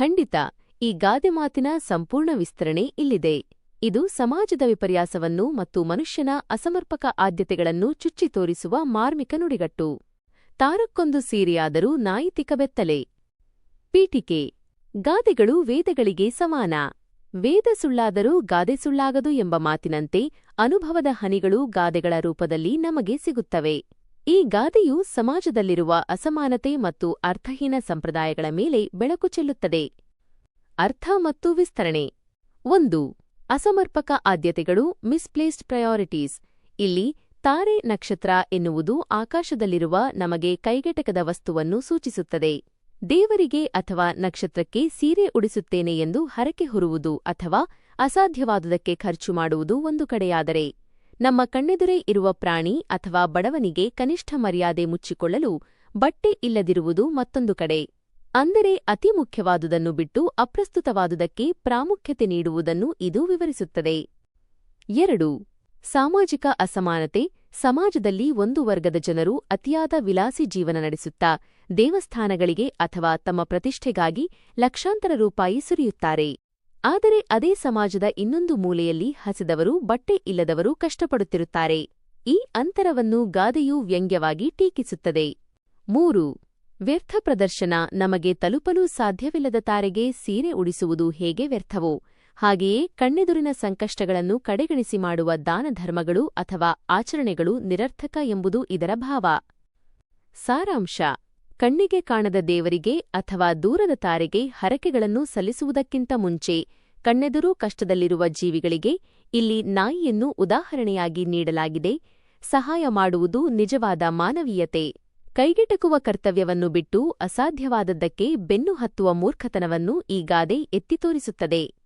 ಖಂಡಿತ, ಈ ಗಾದೆ ಮಾತಿನ ಸಂಪೂರ್ಣ ವಿಸ್ತರಣೆ ಇಲ್ಲಿದೆ. ಇದು ಸಮಾಜದ ವಿಪರ್ಯಾಸವನ್ನು ಮತ್ತು ಮನುಷ್ಯನ ಅಸಮರ್ಪಕ ಆದ್ಯತೆಗಳನ್ನು ಚುಚ್ಚಿ ತೋರಿಸುವ ಮಾರ್ಮಿಕ ನುಡಿಗಟ್ಟು. ತಾರಕ್ಕೊಂದು ಸೀರೆಯಾದರೂ ನಾಯಿತಿಕ ಬೆತ್ತಲೆ. ಪೀಠಿಕೆ. ಗಾದೆಗಳು ವೇದಗಳಿಗೆ ಸಮಾನ. ವೇದ ಸುಳ್ಳಾದರೂ ಗಾದೆ ಸುಳ್ಳಾಗದು ಎಂಬ ಮಾತಿನಂತೆ ಅನುಭವದ ಹನಿಗಳು ಗಾದೆಗಳ ರೂಪದಲ್ಲಿ ನಮಗೆ ಸಿಗುತ್ತವೆ. ಈ ಗಾದೆಯು ಸಮಾಜದಲ್ಲಿರುವ ಅಸಮಾನತೆ ಮತ್ತು ಅರ್ಥಹೀನ ಸಂಪ್ರದಾಯಗಳ ಮೇಲೆ ಬೆಳಕು ಚೆಲ್ಲುತ್ತದೆ. ಅರ್ಥ ಮತ್ತು ವಿಸ್ತರಣೆ. ಒಂದು, ಅಸಮರ್ಪಕ ಆದ್ಯತೆಗಳು ಮಿಸ್ಪ್ಲೇಸ್ಡ್ ಪ್ರಯಾರಿಟೀಸ್ ಇಲ್ಲಿ, ತಾರೆ ನಕ್ಷತ್ರ ಎನ್ನುವುದು ಆಕಾಶದಲ್ಲಿರುವ ನಮಗೆ ಕೈಗೆಟಕದ ವಸ್ತುವನ್ನು ಸೂಚಿಸುತ್ತದೆ. ದೇವರಿಗೆ ಅಥವಾ ನಕ್ಷತ್ರಕ್ಕೆ ಸೀರೆ ಉಡಿಸುತ್ತೇನೆ ಎಂದು ಹರಕೆ ಹೊರುವುದು ಅಥವಾ ಅಸಾಧ್ಯವಾದುದಕ್ಕೆ ಖರ್ಚು ಮಾಡುವುದು ಒಂದು ಕಡೆಯಾದರೆ. ನಮ್ಮ ಕಣ್ಣೆದುರೇ ಇರುವ ಪ್ರಾಣಿ ಅಥವಾ ಬಡವನಿಗೆ ಕನಿಷ್ಠ ಮರ್ಯಾದೆ ಮುಚ್ಚಿಕೊಳ್ಳಲು ಬಟ್ಟೆ ಇಲ್ಲದಿರುವುದು ಮತ್ತೊಂದು ಕಡೆ. ಅಂದರೆ ಅತಿ ಮುಖ್ಯವಾದುದನ್ನು ಬಿಟ್ಟು ಅಪ್ರಸ್ತುತವಾದುದಕ್ಕೆ ಪ್ರಾಮುಖ್ಯತೆ ನೀಡುವುದನ್ನು ಇದು ವಿವರಿಸುತ್ತದೆ. ಎರಡು. ಸಾಮಾಜಿಕ ಅಸಮಾನತೆ ಸಮಾಜದಲ್ಲಿ ಒಂದು ವರ್ಗದ ಜನರು ಅತಿಯಾದ ವಿಲಾಸಿ ಜೀವನ ನಡೆಸುತ್ತಾ, ದೇವಸ್ಥಾನಗಳಿಗೆ ಅಥವಾ ತಮ್ಮ ಪ್ರತಿಷ್ಠೆಗಾಗಿ ಲಕ್ಷಾಂತರ ರೂಪಾಯಿ ಸುರಿಯುತ್ತಾರೆ. ಆದರೆ ಅದೇ ಸಮಾಜದ ಇನ್ನೊಂದು ಮೂಲೆಯಲ್ಲಿ ಹಸಿದವರು, ಬಟ್ಟೆ ಇಲ್ಲದವರು ಕಷ್ಟಪಡುತ್ತಿರುತ್ತಾರೆ. ಈ ಅಂತರವನ್ನು ಗಾದೆಯು ವ್ಯಂಗ್ಯವಾಗಿ ಟೀಕಿಸುತ್ತದೆ. ಮೂರು, ವ್ಯರ್ಥ ಪ್ರದರ್ಶನ ನಮಗೆ ತಲುಪಲು ಸಾಧ್ಯವಿಲ್ಲದ ತಾರೆಗೆ ಸೀರೆ ಉಡಿಸುವುದು ಹೇಗೆ ವ್ಯರ್ಥವೋ, ಹಾಗೆಯೇ ಕಣ್ಣೆದುರಿನ ಸಂಕಷ್ಟಗಳನ್ನು ಕಡೆಗಣಿಸಿ ಮಾಡುವ ದಾನಧರ್ಮಗಳು ಅಥವಾ ಆಚರಣೆಗಳು ನಿರರ್ಥಕ ಎಂಬುದು ಇದರ ಭಾವ. ಸಾರಾಂಶ ಕಣ್ಣಿಗೆ ಕಾಣದ ದೇವರಿಗೆ ಅಥವಾ ದೂರದ ತಾರೆಗೆ ಹರಕೆಗಳನ್ನು ಸಲ್ಲಿಸುವುದಕ್ಕಿಂತ ಮುಂಚೆ ಕಣ್ಣೆದುರೂ ಕಷ್ಟದಲ್ಲಿರುವ ಜೀವಿಗಳಿಗೆ ಇಲ್ಲಿ ನಾಯಿಯನ್ನು ಉದಾಹರಣೆಯಾಗಿ ನೀಡಲಾಗಿದೆ. ಸಹಾಯ ಮಾಡುವುದು ನಿಜವಾದ ಮಾನವೀಯತೆ. ಕೈಗೆಟಕುವ ಕರ್ತವ್ಯವನ್ನು ಬಿಟ್ಟು ಅಸಾಧ್ಯವಾದದ್ದಕ್ಕೆ ಬೆನ್ನು ಹತ್ತುವ ಮೂರ್ಖತನವನ್ನು ಈ ಗಾದೆ ಎತ್ತಿ ತೋರಿಸುತ್ತದೆ.